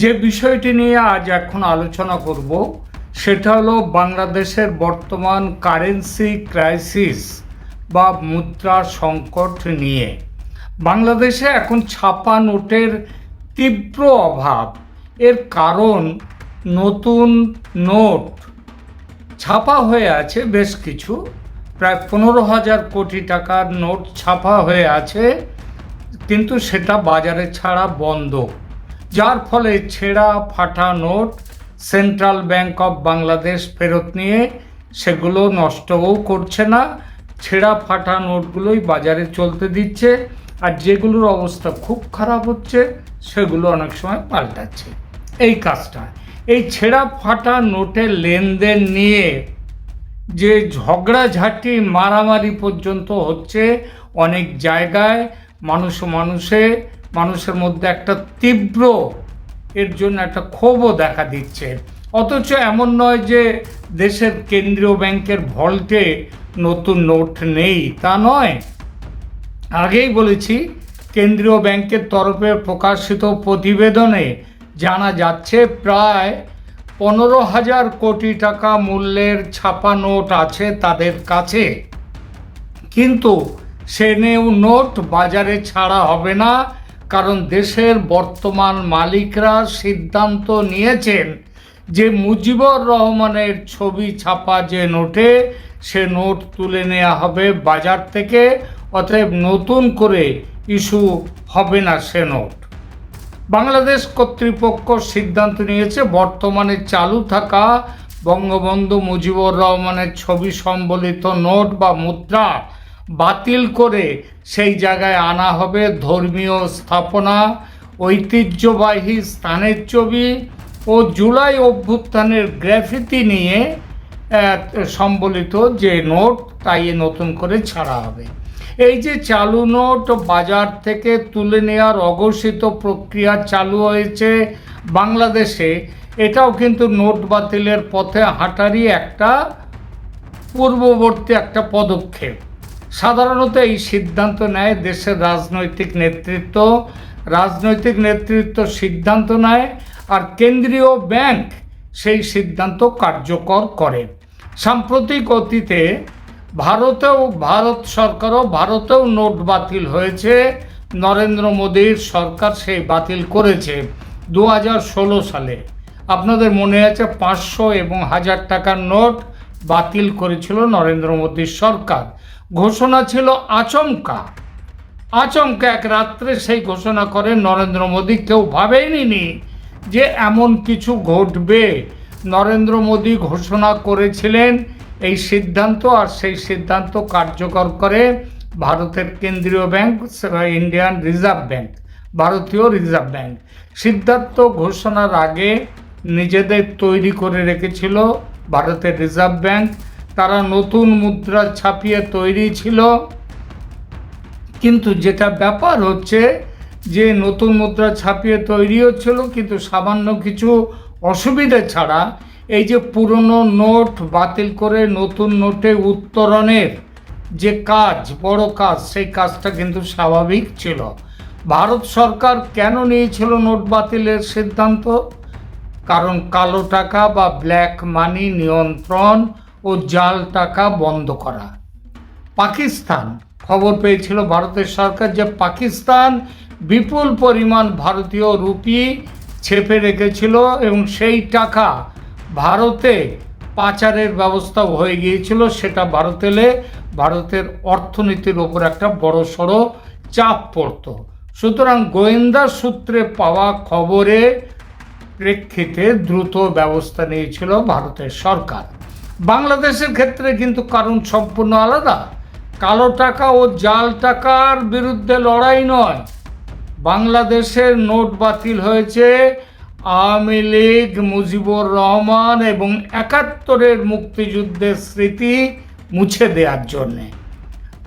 যে বিষয়টি নিয়ে আজ এখন আলোচনা করব, সেটা হলো বাংলাদেশের বর্তমান কারেন্সি ক্রাইসিস বা মুদ্রা সংকট নিয়ে। বাংলাদেশে এখন ছাপা নোটের তীব্র অভাব। এর কারণ নতুন নোট ছাপা হয়ে আছে বেশ কিছু। প্রায় পনেরো হাজার কোটি টাকার নোট ছাপা হয়ে আছে, কিন্তু সেটা বাজারে ছাড়া বন্ধ। যার ফলে ছেঁড়া ফাটা note central bank of Bangladesh ফেরত নিয়ে সেগুলো নষ্টও করছে না। ছেঁড়া ফাটা নোটগুলোই বাজারে চলতে দিচ্ছে আর যেগুলোর অবস্থা খুব খারাপ হচ্ছে, সেগুলো অনেক সময় পাল্টাচ্ছে। এই কাজটা, এই ছেঁড়া ফাটা নোটের লেনদেন নিয়ে যে ঝগড়াঝাটি, মারামারি পর্যন্ত হচ্ছে অনেক জায়গায় মানুষ মানুষে মানুষের মধ্যে একটা তীব্র এর জন্য একটা ক্ষোভও দেখা দিচ্ছে। অথচ এমন নয় যে দেশের কেন্দ্রীয় ব্যাংকের ভল্টে নতুন নোট নেই, তা নয়। আগেই বলেছি, কেন্দ্রীয় ব্যাংকের তরফে প্রকাশিত প্রতিবেদনে জানা যাচ্ছে, প্রায় পনেরো হাজার কোটি টাকা মূল্যের ছাপা নোট আছে তাদের কাছে। কিন্তু সে নোট বাজারে ছাড়া হবে না। কারণ দেশের বর্তমান মালিকরা সিদ্ধান্ত নিয়েছেন যে মুজিবুর রহমানের ছবি ছাপা যে নোটে, সে নোট তুলে নেওয়া হবে বাজার থেকে, অতএব নতুন করে ইস্যু হবে না সে নোট। বাংলাদেশ কর্তৃপক্ষ সিদ্ধান্ত নিয়েছে, বর্তমানে চালু থাকা বঙ্গবন্ধু মুজিবুর রহমানের ছবি সম্বলিত নোট বা মুদ্রা বাতিল করে সেই জায়গায় আনা হবে ধর্মীয় স্থাপনা, ঐতিহ্যবাহী স্থানের ছবি ও জুলাই অভ্যুত্থানের গ্রাফিতি নিয়ে সম্বলিত যে নোট, তাই নতুন করে ছাড়া হবে। এই যে চালু নোট বাজার থেকে তুলে নেওয়ার অঘোষিত প্রক্রিয়া চালু হয়েছে বাংলাদেশে, এটাও কিন্তু নোট বাতিলের পথে হাঁটারই একটা পূর্ববর্তী একটা পদক্ষেপ। সাধারণত এই সিদ্ধান্ত নেয় দেশের রাজনৈতিক নেতৃত্ব। রাজনৈতিক নেতৃত্ব সিদ্ধান্ত নেয় আর কেন্দ্রীয় ব্যাংক সেই সিদ্ধান্ত কার্যকর করে। সাম্প্রতিক অতীতে ভারতেও ভারত সরকারও ভারতেও নোট বাতিল হয়েছে। নরেন্দ্র মোদীর সরকার সেই বাতিল করেছে দু হাজার ষোলো সালে। আপনাদের মনে আছে পাঁচশো এবং হাজার টাকার নোট? বাতিল করেছিল নরেন্দ্র মোদীর সরকার। ঘোষণা ছিল আচমকা। আচমকা এক রাত্রে সেই ঘোষণা করে, নরেন্দ্র মোদী কেউ ভাবেইনি যে এমন কিছু ঘটবে। নরেন্দ্র মোদী ঘোষণা করেছিলেন এই সিদ্ধান্ত আর সেই সিদ্ধান্ত কার্যকর করে ভারতের কেন্দ্রীয় ব্যাংক, ইন্ডিয়ান রিজার্ভ ব্যাংক, ভারতীয় রিজার্ভ ব্যাংক। সিদ্ধান্ত ঘোষণার আগে নিজেদের তৈরি করে রেখেছিল ভারতের রিজার্ভ ব্যাংক, তারা নতুন মুদ্রা ছাপিয়ে তৈরি ছিল। কিন্তু যেটা ব্যাপার হচ্ছে যে নতুন মুদ্রা ছাপিয়ে তৈরি হচ্ছিল, কিন্তু সামান্য কিছু অসুবিধা ছাড়া এই যে পুরনো নোট বাতিল করে নতুন নোটে উত্তরণের যে কাজ, বড় কাজ, সেই কাজটা কিন্তু স্বাভাবিক ছিল। ভারত সরকার কেন নিয়েছিল নোট বাতিলের সিদ্ধান্ত? কারণ কালো টাকা বা ব্ল্যাক মানি নিয়ন্ত্রণ ও জাল টাকা বন্ধ করা। পাকিস্তান। খবর পেয়েছিল ভারতের সরকার যে পাকিস্তান বিপুল পরিমাণ ভারতীয় রুপি ছেপে রেখেছিল এবং সেই টাকা ভারতে পাচারের ব্যবস্থা হয়ে গিয়েছিল, সেটা ভারতেলে ভারতের অর্থনীতির ওপর একটা বড় সড়ো চাপ পড়তো। সুতরাং গোয়েন্দা সূত্রে পাওয়া খবরে প্রেক্ষিতে দ্রুত ব্যবস্থা নিয়েছিল ভারতের সরকার। বাংলাদেশের ক্ষেত্রে কিন্তু কারণ সম্পূর্ণ আলাদা। কালো টাকা ও জাল টাকার বিরুদ্ধে লড়াই নয়। বাংলাদেশের নোট বাতিল হয়েছে আওয়ামী লীগ, মুজিবুর রহমান এবং একাত্তরের মুক্তিযুদ্ধের স্মৃতি মুছে দেওয়ার জন্যে।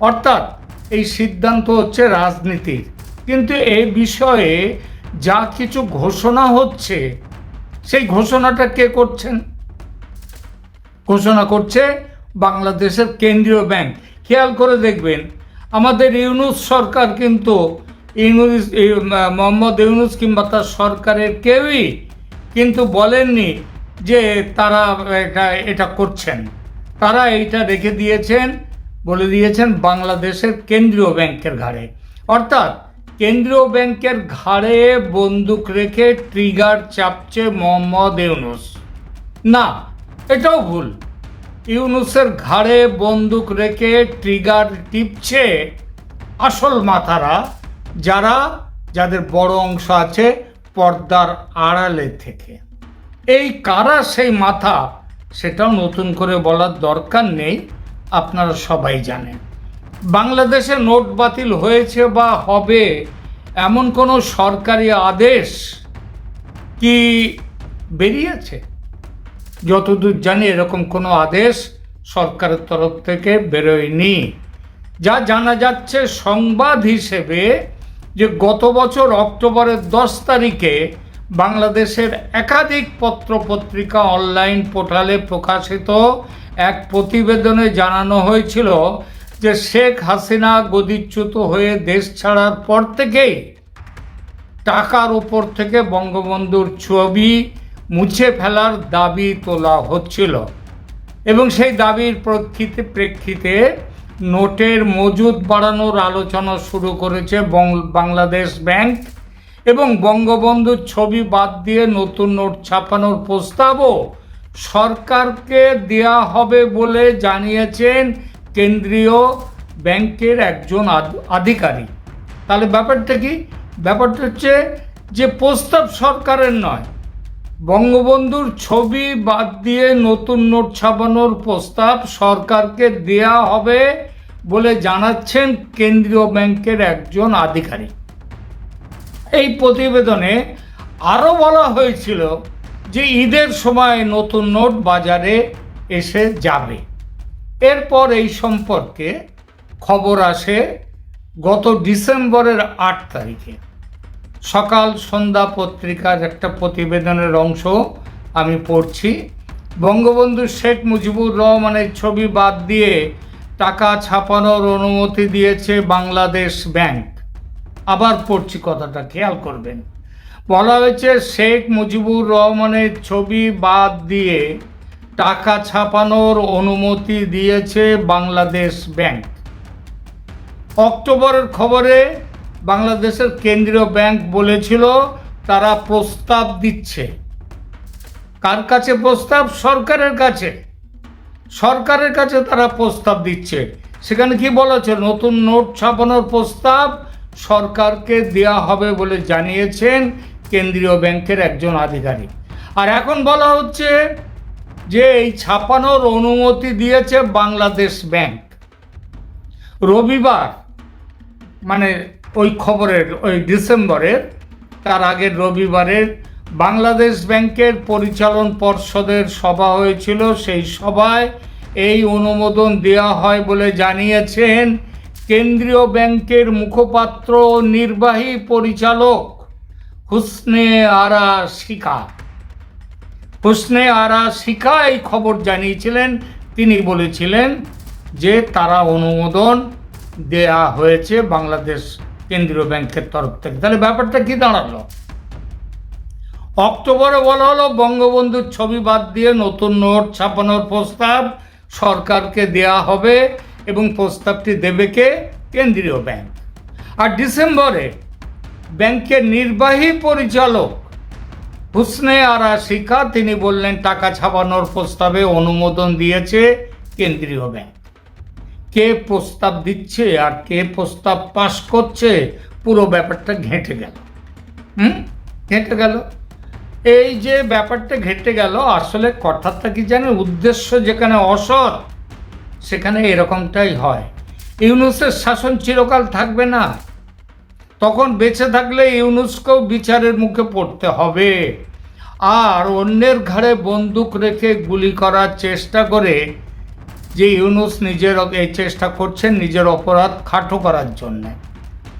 অর্থাৎ এই সিদ্ধান্ত হচ্ছে রাজনীতির। কিন্তু এ বিষয়ে যা কিছু ঘোষণা হচ্ছে সেই ঘোষণাটা কে করছেন? ঘোষণা করছে বাংলাদেশের কেন্দ্রীয় ব্যাংক। খেয়াল করে দেখবেন, আমাদের ইউনুস সরকার কিন্তু ইউনুস মোহাম্মদ ইউনুস কিংবা তার সরকারের কেউই কিন্তু বলেননি যে তারা এটা এটা করছেন। তারা এইটা রেখে দিয়েছেন, বলে দিয়েছেন বাংলাদেশের কেন্দ্রীয় ব্যাংকের ঘাড়ে। অর্থাৎ কেন্দ্রীয় ব্যাংকের ঘাড়ে বন্দুক রেখে ট্রিগার চাপছে মোহাম্মদ ইউনুস। না, এটাও ভুল। ইউনুসের ঘাড়ে বন্দুক রেখে ট্রিগার টিপছে আসল মাথারা, যারা, যাদের বড় অংশ আছে পর্দার আড়ালে থেকে। এই কারা সেই মাথা, সেটাও নতুন করে বলার দরকার নেই, আপনারা সবাই জানেন। বাংলাদেশে নোট বাতিল হয়েছে বা হবে এমন কোনো সরকারি আদেশ কি বেরিয়েছে? যতদূর জানি এরকম কোনো আদেশ সরকারের তরফ থেকে বেরোয়নি। যা জানা যাচ্ছে সংবাদ হিসেবে যে গত বছর অক্টোবরের দশ তারিখে বাংলাদেশের একাধিক পত্রপত্রিকা অনলাইন পোর্টালে প্রকাশিত এক প্রতিবেদনে জানানো হয়েছিল যে শেখ হাসিনা গদিচ্যুত হয়ে দেশ ছাড়ার পর থেকেই টাকার উপর থেকে বঙ্গবন্ধুর ছবি মুছে ফেলার দাবি তোলা হচ্ছিল। এবং সেই দাবির প্রেক্ষিতে প্রেক্ষিতে নোটের মজুদ বাড়ানোর আলোচনা শুরু করেছে বাংলাদেশ ব্যাংক এবং বঙ্গবন্ধুর ছবি বাদ দিয়ে নতুন নোট ছাপানোর প্রস্তাবও সরকারকে দেয়া হবে বলে জানিয়েছেন কেন্দ্রীয় ব্যাংকের একজন আধ- আধিকারিক। তাহলে ব্যাপারটা কি? ব্যাপারটা হচ্ছে যে প্রস্তাব সরকারের নয়। বঙ্গবন্ধুর ছবি বাদ দিয়ে নতুন নোট ছাপানোর প্রস্তাব সরকারকে দেয়া হবে বলে জানাচ্ছেন কেন্দ্রীয় ব্যাংকের একজন আধিকারিক। এই প্রতিবেদনে আরও বলা হয়েছিল যে ঈদের সময় নতুন নোট বাজারে এসে যাবে। এরপর এই সম্পর্কে খবর আসে গত ডিসেম্বরের আট তারিখে। সকাল সন্ধ্যা পত্রিকার একটা প্রতিবেদনের অংশ আমি পড়ছি। বঙ্গবন্ধু শেখ মুজিবুর রহমানের ছবি বাদ দিয়ে টাকা ছাপানোর অনুমতি দিয়েছে বাংলাদেশ ব্যাংক। আবার পড়ছি কথাটা, খেয়াল করবেন। বলা হয়েছে শেখ মুজিবুর রহমানের ছবি বাদ দিয়ে টাকা ছাপানোর অনুমতি দিয়েছে বাংলাদেশ ব্যাংক। অক্টোবরের খবরে বাংলাদেশের কেন্দ্রীয় ব্যাংক বলেছিল, তারা প্রস্তাব দিচ্ছে। কার কাছে প্রস্তাব? সরকারের কাছে। সরকারের কাছে তারা প্রস্তাব দিচ্ছে। সেখানে কি বলেছে? নতুন নোট ছাপানোর প্রস্তাব সরকারকে দেয়া হবে বলে জানিয়েছেন কেন্দ্রীয় ব্যাংকের একজন আধিকারিক। আর এখন বলা হচ্ছে যে এই ছাপানোর অনুমতি দিয়েছে বাংলাদেশ ব্যাংক। রবিবার মানে ওই খবরের, ওই ডিসেম্বরের, তার আগের রবিবারের বাংলাদেশ ব্যাংকের পরিচালন পর্ষদের সভা হয়েছিল। সেই সভায় এই অনুমোদন দেওয়া হয় বলে জানিয়েছেন কেন্দ্রীয় ব্যাংকের মুখপাত্র নির্বাহী পরিচালক হুসনে আরা শিকা হুসনে আরা শিখা এই খবর জানিয়েছিলেন। তিনি বলেছিলেন যে তারা অনুমোদন দেয়া হয়েছে বাংলাদেশ কেন্দ্রীয় ব্যাংকের তরফ থেকে। তাহলে ব্যাপারটা কি দাঁড়াল? অক্টোবরে বলা হলো, বঙ্গবন্ধুর ছবি বাদ দিয়ে নতুন নোট ছাপানোর প্রস্তাব সরকারকে দেয়া হবে এবং প্রস্তাবটি দেবে কে? কেন্দ্রীয় ব্যাংক। আর ডিসেম্বরে ব্যাংকের নির্বাহী পরিচালক হুসনে আরা শিখা, তিনি বললেন, টাকা ছাপানোর প্রস্তাবে অনুমোদন দিয়েছে কেন্দ্রীয় ব্যাংক। কে প্রস্তাব দিচ্ছে আর কে প্রস্তাব পাশ করছে, পুরো ব্যাপারটা ঘেঁটে গেল। হুম? ঘেঁটে গেল। এই যে ব্যাপারটা ঘেঁটে গেল, আসলে কথাটা কি জানেন? উদ্দেশ্য যেখানে অসৎ, সেখানে এরকমটাই হয়। ইউনুসের শাসন চিরকাল থাকবে না। তখন বেঁচে থাকলে ইউনুসকেও বিচারের মুখে পড়তে হবে। আর অন্যের ঘাড়ে বন্দুক রেখে গুলি করার চেষ্টা করে যে ইউনুস নিজের, এই চেষ্টা করছেন নিজের অপরাধ খাটো করার জন্যে।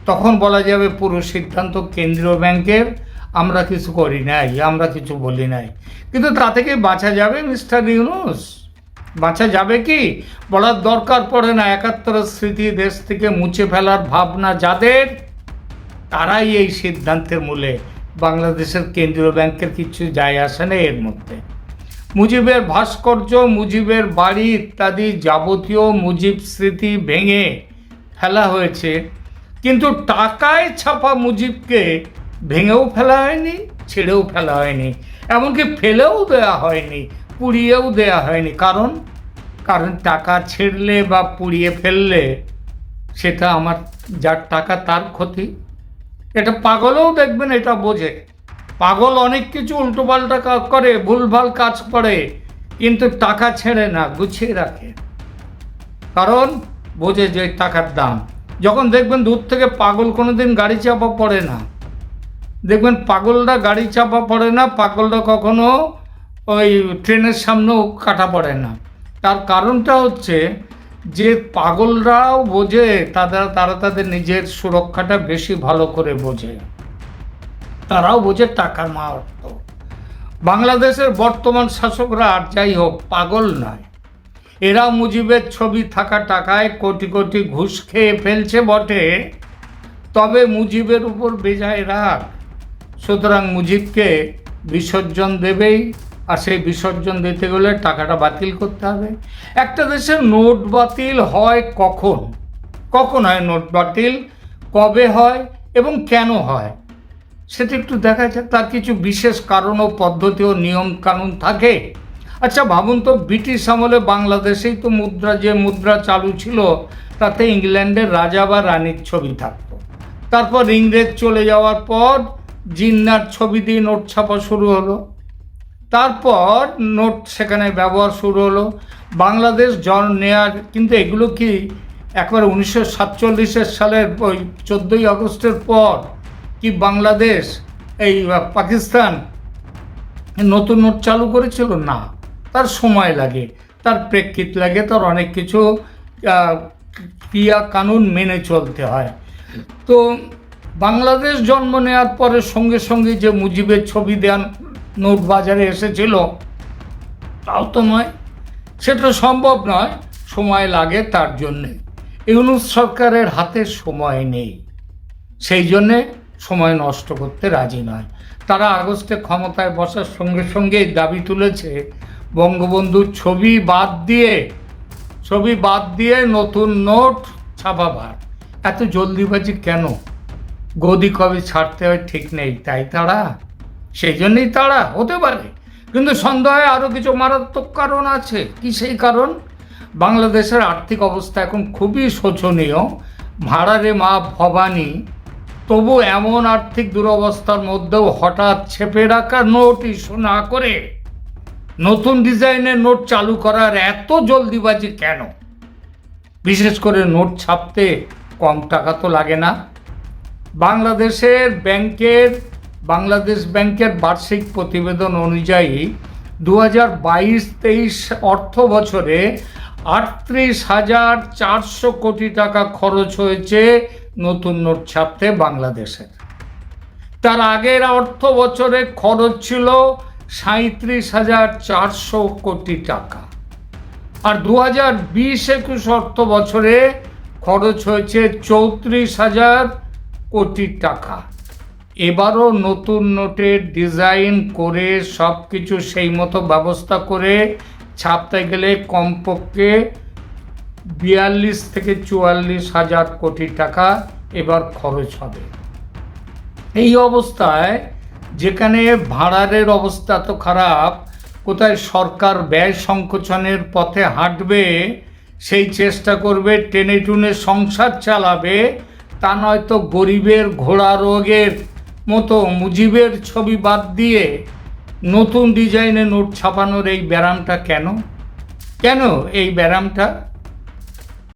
তখন বলা যাবে পুরো সিদ্ধান্ত কেন্দ্রীয় ব্যাংকের, আমরা কিছু করি নাই, আমরা কিছু বলি নাই। কিন্তু তা থেকে বাঁচা যাবে মিস্টার ইউনুস? বাঁচা যাবে কি? বলার দরকার পড়ে না, একাত্তরের স্মৃতি দেশ থেকে মুছে ফেলার ভাবনা যাদের তারাই এই সিদ্ধান্তের মূলে বাংলাদেশের কেন্দ্রীয় ব্যাংকের কিছু যায় আসে না এর মধ্যে। মুজিবের ভাস্কর্য, মুজিবের বাড়ি ইত্যাদি যাবতীয় মুজিব স্মৃতি ভেঙে ফেলা হয়েছে। কিন্তু টাকায় ছাপা মুজিবকে ভেঙেও ফেলা হয়নি, ছেড়েও ফেলা হয়নি, এমনকি ফেলেও দেওয়া হয়নি, পুড়িয়েও দেওয়া হয়নি। কারণ কারণ টাকা ছেড়লে বা পুড়িয়ে ফেললে সেটা আমার, যার টাকা তার ক্ষতি। এটা পাগলও দেখবেন, এটা বোঝে। পাগল অনেক কিছু উল্টোপাল্টা কাজ করে, ভুলভাল কাজ করে, কিন্তু টাকা ছেড়ে না, গুছিয়ে রাখে। কারণ বোঝে যে টাকার দাম। যখন দেখবেন দূর থেকে পাগল কোনো দিন গাড়ি চাপা পড়ে না। দেখবেন পাগলরা গাড়ি চাপা পড়ে না, পাগলরা কখনো ওই ট্রেনের সামনেও কাটা পড়ে না। তার কারণটা হচ্ছে যে পাগলরাও বোঝে, তারা তারা তাদের নিজের সুরক্ষাটা বেশি ভালো করে বোঝে। তারাও বোঝে টাকার মাহাত্ম। বাংলাদেশের বর্তমান শাসকরা আর যাই হোক, পাগল নয়। এরা মুজিবের ছবি থাকা টাকায় কোটি কোটি ঘুষ খেয়ে ফেলছে বটে। তবে মুজিবের উপর বেজায় রাগ। সুতরাং মুজিবকে বিসর্জন দেবেই। আর সেই বিসর্জন দিতে গেলে টাকাটা বাতিল করতে হবে। একটা দেশে নোট বাতিল হয় কখন? কখন হয় নোট বাতিল? কবে হয় এবং কেন হয়? সেটা একটু দেখা যাক, তার কিছু বিশেষ কারণ ও পদ্ধতি ও নিয়ম কানুন থাকে। আচ্ছা ভাবুন তো, ব্রিটিশ আমলে বাংলাদেশেই তো মুদ্রা, যে মুদ্রা চালু ছিল, তাতে ইংল্যান্ডের রাজা বা রানীর ছবি থাকতো। তারপর ইংরেজ চলে যাওয়ার পর জিন্নার ছবি দিয়ে নোট ছাপা শুরু হলো। তারপর নোট সেখানে ব্যবহার শুরু হলো। বাংলাদেশ জন নেয়ার, কিন্তু এগুলো কি একবার উনিশশো সাতচল্লিশের সালের ওই চোদ্দোই আগস্টের পর কি বাংলাদেশ, এই পাকিস্তান নতুন নোট চালু করেছিল? না। তার সময় লাগে, তার প্রেক্ষিত লাগে, তার অনেক কিছু ক্রিয়া কানুন মেনে চলতে হয়। তো বাংলাদেশ জন্ম নেওয়ার পরে সঙ্গে সঙ্গে যে মুজিবের ছবি দেন নোট বাজারে এসেছিল। তাও তো নয়, সেটা সম্ভব নয়, সময় লাগে তার জন্যে। ইউনুস সরকারের হাতে সময় নেই, সেই জন্যে সময় নষ্ট করতে রাজি নয়। তারা আগস্টে ক্ষমতায় বসার সঙ্গে সঙ্গে দাবি তুলেছে, বঙ্গবন্ধুর ছবি বাদ দিয়ে, ছবি বাদ দিয়ে নতুন নোট ছাপাবার। এত জলদিবাজি কেন? গদি কবে ছাড়তে হয় ঠিক নেই, তাই তারা? সেই জন্যই তারা, হতে পারে। কিন্তু সন্দেহে আরও কিছু মারাত্মক কারণ আছে। কি সেই কারণ? বাংলাদেশের আর্থিক অবস্থা এখন খুবই শোচনীয়। ভাড়ারে মা ভবানী, তবু এমন আর্থিক দুরবস্থার মধ্যেও হঠাৎ ছেপে রাখা নোট ইস্যু না করে নতুন ডিজাইনের নোট চালু করার এত জলদিবাজি কেন? বিশেষ করে নোট ছাপতে কম টাকা তো লাগে না। বাংলাদেশের ব্যাংকের বাংলাদেশ ব্যাংকের বার্ষিক প্রতিবেদন অনুযায়ী দু হাজার বাইশ তেইশ অর্থ বছরে আটত্রিশ হাজার চারশো কোটি টাকা খরচ হয়েছে নতুন নোট ছাপতে বাংলাদেশের। তার আগের অর্থ বছরে খরচ ছিল সাঁত্রিশ হাজার চারশো কোটি টাকা। আর দু হাজার বিশ একুশ অর্থ বছরে খরচ হয়েছে চৌত্রিশ হাজার কোটি টাকা। এবারও নতুন নোটের ডিজাইন করে সব কিছু সেই মতো ব্যবস্থা করে ছাপতে গেলে কমপক্ষে বিয়াল্লিশ থেকে চুয়াল্লিশ হাজার কোটি টাকা এবার খরচ হবে। এই অবস্থায় যেখানে ভাড়ারের অবস্থা তো খারাপ, কোথায় সরকার ব্যয় সংকোচনের পথে হাঁটবে, সেই চেষ্টা করবে, টেনে টুনে সংসার চালাবে, তা নয়তো গরিবের ঘোড়া রোগের মতো মুজিবের ছবি বাদ দিয়ে নতুন ডিজাইনে নোট ছাপানোর এই ব্যারামটা কেন? কেন এই ব্যারামটা?